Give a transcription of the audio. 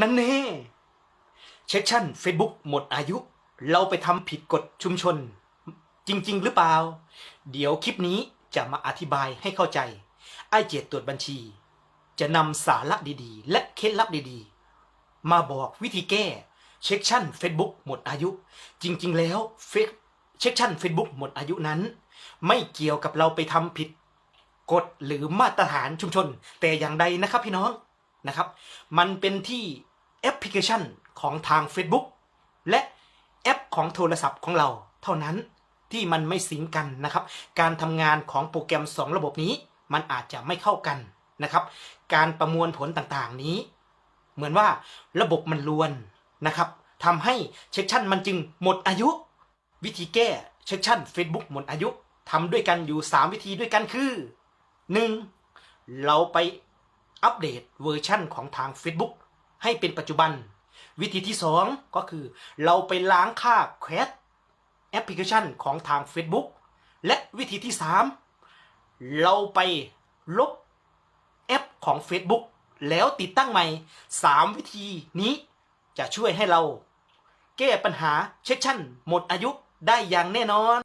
นั่นแน่เช็คชั่น Facebook หมดอายุ เราไปทำผิดกฎชุมชน จริง ๆ หรือเปล่า เดี๋ยวคลิปนี้จะมาอธิบายให้เข้าใจ ไอ้เจตตรวจบัญชี จะนำสาระดีๆ และเคล็ดลับดีๆ มาบอกวิธีแก้ เช็คชั่น Facebook หมดอายุ จริง ๆ แล้วเฟซเช็คชั่น Facebook หมดอายุนั้น ไม่เกี่ยวกับเราไปทำผิดกฎหรือมาตรฐานชุมชน แต่อย่างใดนะครับพี่น้อง นะครับ มันเป็นที่แอปพลิเคชันของทาง Facebook และแอปของโทรศัพท์ของเราเท่านั้นที่มันไม่สิงกันนะครับ การทำงานของโปรแกรม 2 ระบบนี้มันอาจจะไม่เข้ากันนะครับ การประมวลผลต่างๆนี้ เหมือนว่าระบบมันลวนนะครับทำให้เช็คชั่นมันจึงหมดอายุ วิธีแก้เช็คชั่น Facebook หมดอายุทำด้วยกันอยู่ 3 วิธีด้วยกันคือ 1. เราไป อัปเดตเวอร์ชั่นของทาง Facebook ให้เป็นปัจจุบัน วิธีที่ 2 ก็คือ เราไปล้างค่าแควแอปพลิเคชันของทาง Facebook และวิธีที่ 3 เราไปลบแอปของ Facebook แล้วติดตั้งใหม่ 3 วิธีนี้จะช่วยให้เรา แก้ปัญหาเช็คชั่น หมดอายุได้อย่างแน่นอน